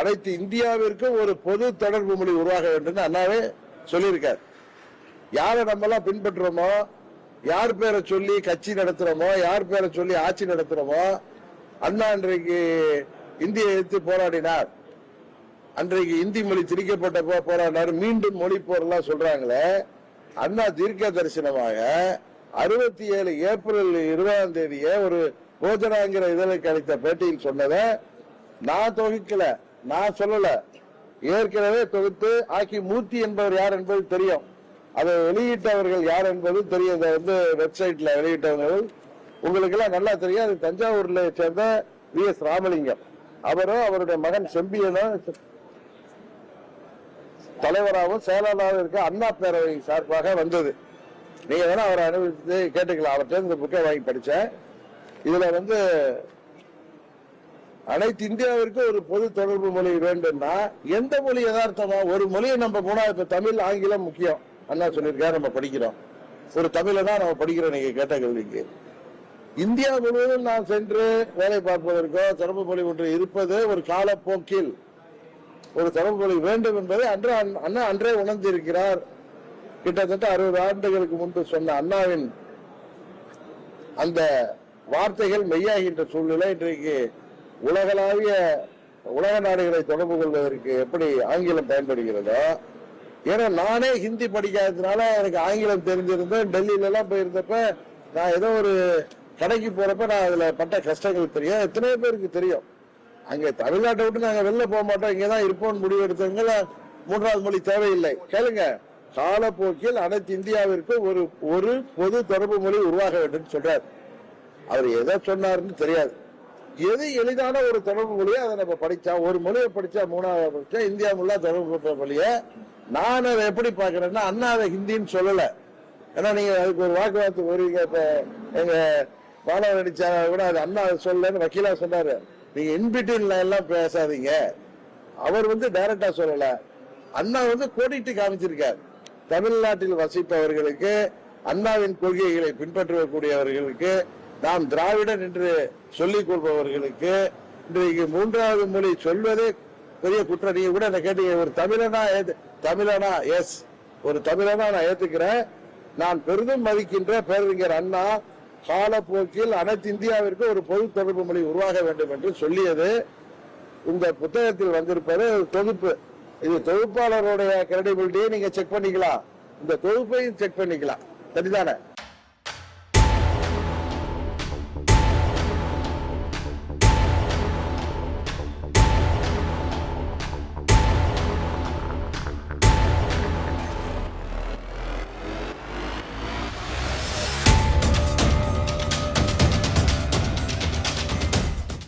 அனைத்து இந்தியாவிற்கும் ஒரு பொது தொடர்பு மொழி உருவாக வேண்டும் அண்ணாவே சொல்லியிருக்கார். யாரை நம்மெல்லாம் பின்பற்றுறோமோ யார் பேரை சொல்லி கட்சி நடத்துறோமோ யார் பேரை சொல்லி ஆட்சி நடத்துறோமோ அண்ணா இன்றைக்கு இந்தியை எதிர்த்து போராடினார். அன்றைக்கு இந்தி மொழி திரிக்கப்பட்ட போராடினார். மீண்டும் மொழி போரெல்லாம் சொல்றாங்களே அண்ணா தீர்க்க தரிசனமாக அறுபத்தி ஏழு ஏப்ரல் இருபதாம் தேதியே ஒரு போஜனாங்கிற இதழுக்கு அளித்த பேட்டியில் சொன்னதை நான் தொகுக்கல. நான் சொல்லல. ஏற்கனவே தொகுத்து ஆக்கி மூர்த்தி என்பவர் யார் என்பது தெரியும். அதை வெளியிட்டவர்கள் யார் என்பது தெரியும். இதை வந்து வெப்சைட்ல வெளியிட்டவர்கள். உங்களுக்கு எல்லாம் நல்லா தெரியும். அது தஞ்சாவூர்ல சேர்ந்த வி எஸ் ராமலிங்கம். அவரும் அவருடைய மகன் செம்பியனும் தலைவராகவும் செயலாளராகவும் இருக்க அண்ணா பேரவை சார்பாக வந்தது. நீங்க வேணா அவரை அனுபவித்து கேட்டுக்கலாம். அவர்கிட்ட இந்த புக்கை வாங்கி படிச்சேன். இதுல வந்து அனைத்து இந்தியாவிற்கும் ஒரு பொது தொடர்பு மொழி வேண்டும்னா எந்த மொழி யதார்த்தமா ஒரு மொழியை நம்ம போனா இப்ப தமிழ் ஆங்கிலம் முக்கியம். அண்ணா சொல்லியிருக்காரு நம்ம படிக்கிறோம். ஒரு தமிழை தான் நம்ம படிக்கிறோம் நீங்க கேட்ட கேள்விக்கு. இந்தியா முழுவதும் நான் சென்று வேலை பார்ப்பதற்கோ தொடர்பு மொழி ஒன்று இருப்பது ஒரு காலப்போக்கில். ஒரு தொடர்பு மொழி வேண்டும் என்பதை அன்று அண்ணா- அண்ணா அன்றே உணர்ந்திருக்கிறார். கிட்டத்தட்ட அறுபது ஆண்டுகளுக்கு முன்பு சொன்ன அண்ணாவின் அந்த வார்த்தைகள் மெய்யாகின்ற சூழ்நிலை இன்றைக்கு உலகளாவிய உலக நாடுகளை தொடர்பு கொள்வதற்கு எப்படி ஆங்கிலம் பயன்படுகிறதோ ஏன்னா நானே ஹிந்தி படிக்காததுனால எனக்கு ஆங்கிலம் தெரிஞ்சிருந்தேன் டெல்லியில எல்லாம் போயிருந்தப்ப நான் ஏதோ ஒரு கடைக்கு போறப்ப நான் அதுல பட்ட கஷ்டங்கள் தெரியும். எத்தனையோ பேருக்கு தெரியும். அங்க தமிழ்நாட்டை விட்டு நாங்க வெளில போக மாட்டோம். இங்கதான் இருப்போம்னு முடிவு எடுத்தவங்க மூன்றாவது மொழி தேவையில்லை. கேளுங்க. காலப்போக்கில் அனைத்து இந்தியாவிற்கு ஒரு ஒரு பொது தொடர்பு மொழி உருவாக வேண்டும் சொல்றாரு. அவர் எதை சொன்னாருன்னு தெரியாது. எது எளிதான ஒரு தொடர்பு மொழியை அதை நம்ம படிச்சா ஒரு மொழியை படிச்சா மூணாவது படிச்சா இந்தியா முல்லா தொடர்பு கொண்ட மொழியை நான் அதை எப்படி பாக்குறேன்னா அண்ணா அதை ஹிந்தின்னு சொல்லல. ஏன்னா நீங்க அதுக்கு ஒரு வாக்குவாதத்துக்கு வருவீங்க இப்ப எங்க பாலா அடிச்சா கூட அது அண்ணா அதை சொல்லலன்னு வக்கீலா சொன்னாரு. நீங்க இன்பிட்வீன்ல எல்லாம் பேசாதீங்க. அவர் வந்து டைரக்டா சொல்லல. அண்ணா வந்து கோடிட்டு காமிச்சிருக்கார். தமிழ்நாட்டில் வசிப்பவர்களுக்கு அண்ணாவின் கொள்கைகளை பின்பற்றக்கூடியவர்களுக்கு நாம் திராவிடன் என்று சொல்லிக் கொள்பவர்களுக்கு இன்றைக்கு மூன்றாவது மொழி சொல்வதே பெரிய குற்றம். நீங்க கூட என்ன கேட்டீங்க ஒரு தமிழனா தமிழனா எஸ். ஒரு தமிழனா நான் ஏத்துக்கிறேன். நான் பெரிதும் மதிக்கின்ற பேரறிஞர் அண்ணா காலப்போக்கில் அனைத்து இந்தியாவிற்கு ஒரு பொது தொடர்பு மொழி உருவாக வேண்டும் என்று சொல்லியது. இந்த புத்தகத்தில் வந்திருப்பது தொகுப்பு. இது தொகுப்பாளருடைய கிரெடிபிலிட்டியை நீங்க செக் பண்ணிக்கலாம். இந்த தொகுப்பையும் செக் பண்ணிக்கலாம். சரிதானே?